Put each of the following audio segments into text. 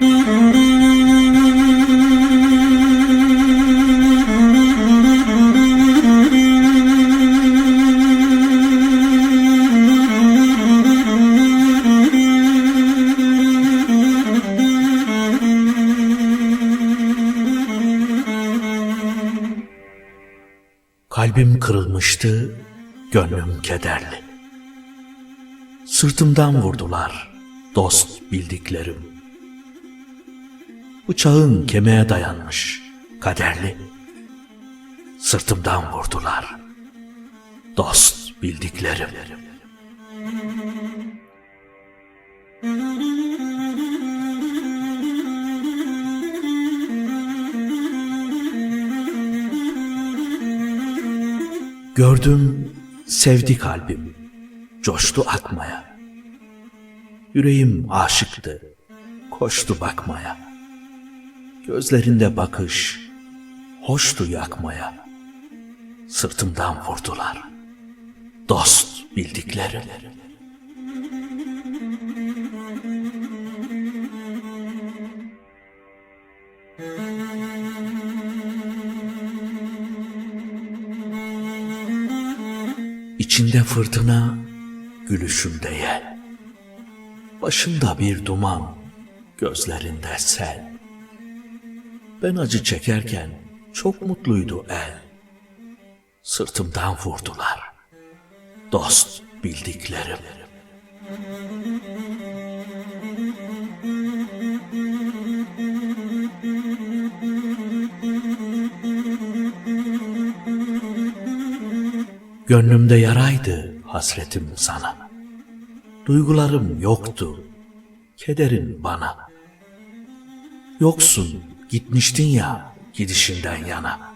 Kalbim kırılmıştı, gönlüm kederli. Sırtımdan vurdular dost bildiklerim. Bıçağın kemiğe dayanmış kaderli. Sırtımdan vurdular dost bildiklerim. Gördüm sevdi kalbim coştu akmaya. Yüreğim aşıktı koştu bakmaya. Gözlerinde bakış hoştu yakmaya. Sırtımdan vurdular dost bildiklerim. İçinde fırtına, gülüşünde yel. Başında bir duman, gözlerinde sel. Ben acı çekerken çok mutluydu el. Sırtımdan vurdular. Dost bildiklerim. Gönlümde yaraydı hasretim sana. Duygularım yoktu, kederin bana. Yoksun, gitmiştin ya gidişinden yana.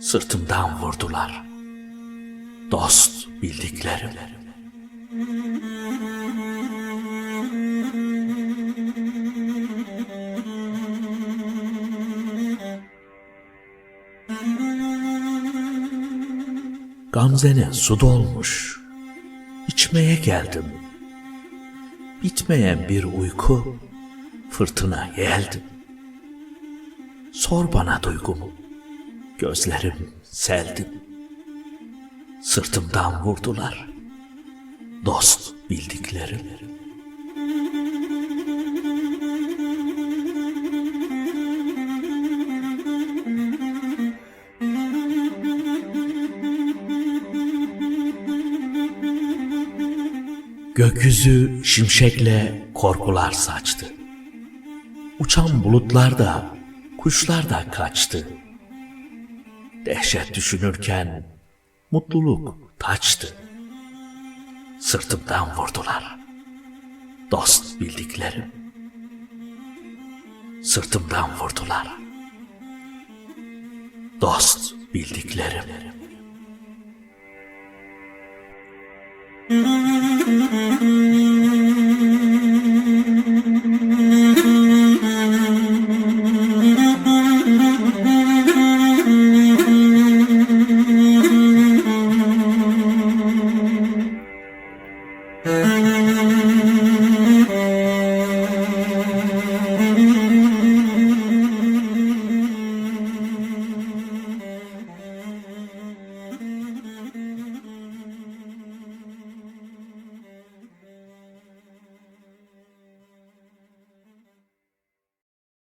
Sırtımdan vurdular. Dost bildiklerim. Gamzene su dolmuş. İçmeye geldim. Bitmeyen bir uyku, fırtına yeldim. Sor bana duygumu, gözlerim seldim. Sırtımdan vurdular, dost bildiklerim. Gökyüzü şimşekle korkular saçtı. Uçan bulutlar da, kuşlar da kaçtı. Dehşet düşünürken mutluluk taçtı. Sırtımdan vurdular. Dost bildiklerim. Sırtımdan vurdular. Dost bildiklerim.